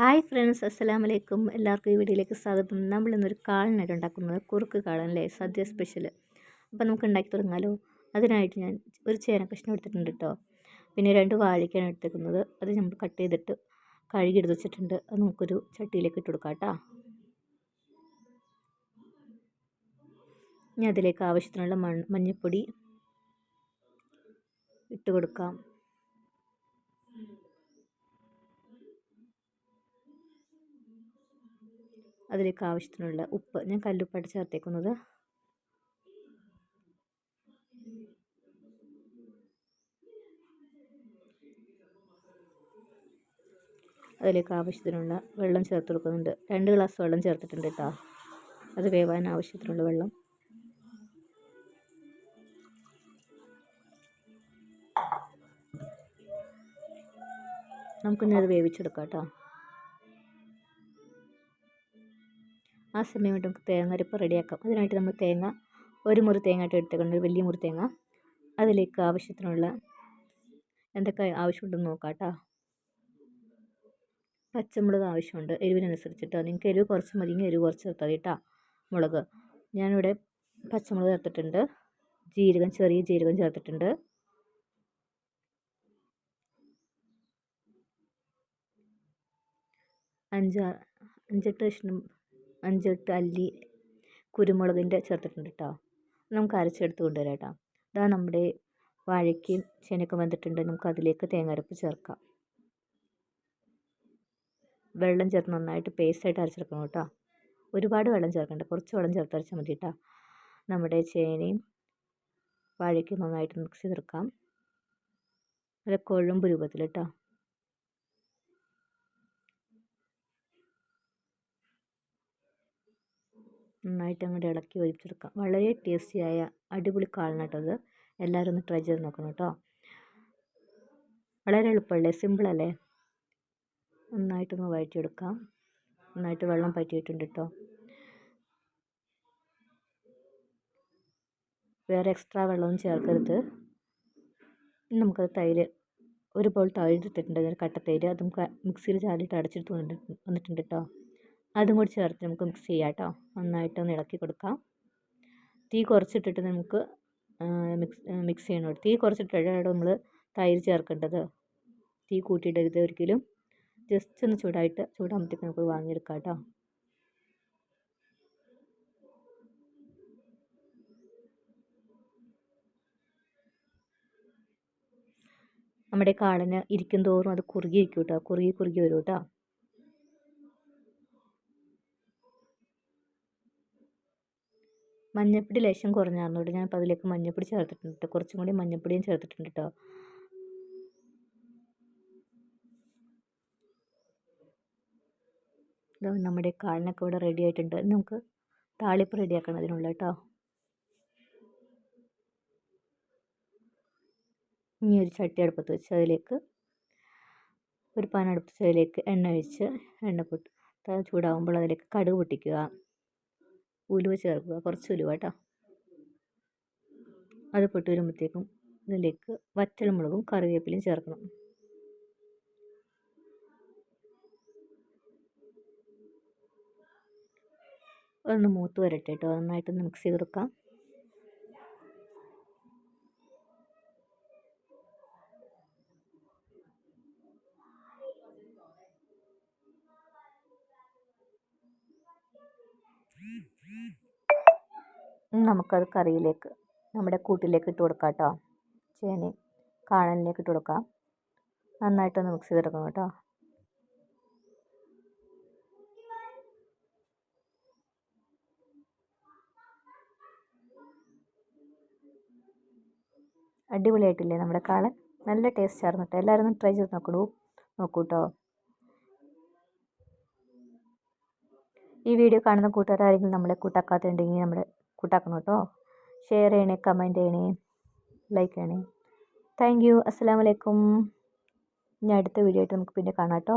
Hi friends അസ്സലാമു വലൈക്കും എല്ലാവർക്കും ഈ വീഡിയോയിലേക്ക് സ്വാഗതം. നമ്മൾ ഇന്നൊരു കാളനായിട്ട് ഉണ്ടാക്കുന്നത് കുറുക്ക് കാളൻ അല്ലേ സദ്യ സ്പെഷ്യൽ അപ്പോൾ നമുക്ക് ഉണ്ടാക്കി തുടങ്ങാലോ? അതിനായിട്ട് ഞാൻ ഒരു ചേന കഷ്ണം എടുത്തിട്ടുണ്ട് കേട്ടോ. പിന്നെ രണ്ട് വാഴയ്ക്കാണ് എടുത്തേക്കുന്നത് അത് നമ്മൾ കട്ട് ചെയ്തിട്ട് കഴുകി എടുത്ത് വെച്ചിട്ടുണ്ട്. അത് നമുക്കൊരു ചട്ടിയിലേക്ക് ഇട്ട് കൊടുക്കാം കേട്ടോ. ഇനി അതിലേക്ക് ആവശ്യത്തിനുള്ള മഞ്ഞൾപ്പൊടി ഇട്ട് കൊടുക്കാം. അതിലേക്ക് ആവശ്യത്തിനുള്ള ഉപ്പ് ഞാൻ കല്ലുപ്പായിട്ട് ചേർത്തേക്കുന്നത്. അതിലേക്ക് ആവശ്യത്തിനുള്ള വെള്ളം ചേർത്ത് കൊടുക്കുന്നുണ്ട്. രണ്ട് ഗ്ലാസ് വെള്ളം ചേർത്തിട്ടുണ്ട് കേട്ടോ. അത് വേവാൻ ആവശ്യത്തിനുള്ള വെള്ളം. നമുക്കിനി അത് വേവിച്ചെടുക്കാം കേട്ടോ. ആ സമയമായിട്ട് നമുക്ക് തേങ്ങ അരപ്പ് റെഡിയാക്കാം. അതിനായിട്ട് നമ്മൾ തേങ്ങ ഒരു മുറി തേങ്ങ ആയിട്ട് എടുത്തേക്കണം. ഒരു വലിയ മുറി തേങ്ങ. അതിലേക്ക് ആവശ്യത്തിനുള്ള എന്തൊക്കെ ആവശ്യമുണ്ടെന്ന് നോക്കാം കേട്ടോ പച്ചമുളക് ആവശ്യമുണ്ട്. എരിവിനനുസരിച്ചിട്ട് നിങ്ങൾക്ക് എരിവ് കുറച്ച് മതിയെങ്കിൽ എരിവ് കുറച്ച് ചേർത്താൽ മതി കേട്ടോ മുളക്. ഞാനിവിടെ പച്ചമുളക് ചേർത്തിട്ടുണ്ട്. ജീരകം ചെറിയ ജീരകം ചേർത്തിട്ടുണ്ട്. അഞ്ചാറ് അഞ്ചെട്ട് കഷ്ണം അഞ്ചെട്ട് അല്ലി കുരുമുളകിന്റെ ചേർത്തിട്ടുണ്ട് കേട്ടോ നമുക്ക് അരച്ചെടുത്ത് കൊണ്ടുവരാം കേട്ടോ ഇതാ നമ്മുടെ വാഴയ്ക്കും ശനിയൊക്കെ വന്നിട്ടുണ്ട്. നമുക്ക് അതിലേക്ക് തേങ്ങാരപ്പ് ചേർക്കാം. വെള്ളം ചേർത്ത് നന്നായിട്ട് പേസ്റ്റായിട്ട് അരച്ചെടുക്കണം കേട്ടോ. ഒരുപാട് വെള്ളം ചേർക്കണ്ട. കുറച്ച് വെള്ളം ചേർത്ത് അരച്ചാൽ മതി കേട്ടോ. നമ്മുടെ ചേനയും വാഴയ്ക്കും നന്നായിട്ട് മിക്സ് ചെയ്തെടുക്കാം. അത് കൊഴുമ്പ് രൂപത്തിൽ കേട്ടോ. നന്നായിട്ട് അങ്ങോട്ട് ഇളക്കി ഒഴിച്ചെടുക്കാം വളരെ ടേസ്റ്റിയായ അടിപൊളി കാളനാട്ടത് എല്ലാവരും ഒന്ന് ട്രൈ ചെയ്ത് നോക്കണം കേട്ടോ. വളരെ എളുപ്പമല്ലേ? സിമ്പിളല്ലേ നന്നായിട്ടൊന്ന് വഴറ്റിയെടുക്കാം. നന്നായിട്ട് വെള്ളം പറ്റിയിട്ടുണ്ട് കേട്ടോ. വേറെ എക്സ്ട്രാ വെള്ളമൊന്നും ചേർക്കരുത്. നമുക്കത് തൈര് ഒരു ബോൾ തൈര് എടുത്തിട്ടുണ്ട് തൈര്. അത് നമുക്ക് മിക്സിയിൽ ചാലിട്ട് അടച്ചെടുത്ത് വന്നിട്ടുണ്ട് കേട്ടോ. അതും കൂടി ചേർത്ത് നമുക്ക് മിക്സ് ചെയ്യാം കേട്ടോ. നന്നായിട്ടൊന്ന് ഇളക്കി കൊടുക്കാം. തീ കുറച്ചിട്ടിട്ട് നമുക്ക് മിക്സ് മിക്സ് ചെയ്യണം തീ കുറച്ചിട്ടിട്ടാണ് നമ്മൾ തൈര് ചേർക്കേണ്ടത്. തീ കൂട്ടിയിടരുത് ഒരിക്കലും. ജസ്റ്റ് ഒന്ന് ചൂടായിട്ട് ചൂടാകുമ്പോഴത്തേക്ക് നമുക്ക് വാങ്ങിയെടുക്കാം കേട്ടോ. നമ്മുടെ കാളന് ഇരിക്കും തോറും അത് കുറുകിയിരിക്കും കേട്ടോ. കുറുകി കുറുകി വരും കേട്ടോ. മഞ്ഞൾപ്പൊടി ലേശം കുറഞ്ഞായിരുന്നു കേട്ടോ. ഞാനിപ്പോൾ അതിലേക്ക് മഞ്ഞൾപ്പൊടി ചേർത്തിട്ടുണ്ട്. കേട്ടോ കുറച്ചും കൂടി മഞ്ഞൾപ്പൊടിയും ചേർത്തിട്ടുണ്ട് കേട്ടോ. നമ്മുടെ കാളിനൊക്കെ ഇവിടെ റെഡി ആയിട്ടുണ്ട്. നമുക്ക് താളിപ്പ് റെഡിയാക്കണം അതിനുള്ള കേട്ടോ. ഇനി ഒരു ചട്ടി അടുപ്പത്ത് വെച്ച് അതിലേക്ക് ഒരു പാൻ അതിലേക്ക് എണ്ണ ഒഴിച്ച് എണ്ണ പൊട്ടി ചൂടാകുമ്പോൾ അതിലേക്ക് കടുക് പൊട്ടിക്കുക. ഉലുവ ചേർക്കുക. കുറച്ച് ഉലുവ കേട്ടോ. അത് പൊട്ടി വരുമ്പോഴത്തേക്കും ഇതിലേക്ക് വറ്റൽമുളകും കറിവേപ്പിലയും ചേർക്കണം. ഒന്ന് മൂത്ത് വരട്ടെ കേട്ടോ. നന്നായിട്ടൊന്ന് മിക്സ് ചെയ്തെടുക്കാം. നമുക്കത് കറിയിലേക്ക് നമ്മുടെ കൂട്ടിലേക്ക് ഇട്ട് കൊടുക്കാം കേട്ടോ ചേനയും കാണലിലേക്ക് ഇട്ട് കൊടുക്കാം. നന്നായിട്ടൊന്ന് മിക്സ് ചെയ്തെടുക്കണം കേട്ടോ. അടിപൊളിയായിട്ടില്ലേ നമ്മുടെ കാളൻ? നല്ല ടേസ്റ്റ് ആയിരുന്നു കേട്ടോ. എല്ലാവരും ട്രൈ ചെയ്ത് നോക്കണു നോക്കൂ കേട്ടോ. ഈ വീഡിയോ കാണുന്ന കൂട്ടുകാരാരെങ്കിലും നമ്മളെ കൂട്ടാക്കാത്തുണ്ടെങ്കിൽ നമ്മളെ കൂട്ടാക്കണം കേട്ടോ. ഷെയർ ചെയ്യണേ കമന്റ് ചെയ്യണേ ലൈക്ക് ചെയ്യണേ. താങ്ക് യു അസ്സാം വലൈക്കും ഇനി അടുത്ത വീഡിയോ ആയിട്ട് നമുക്ക് പിന്നെ കാണാം കേട്ടോ.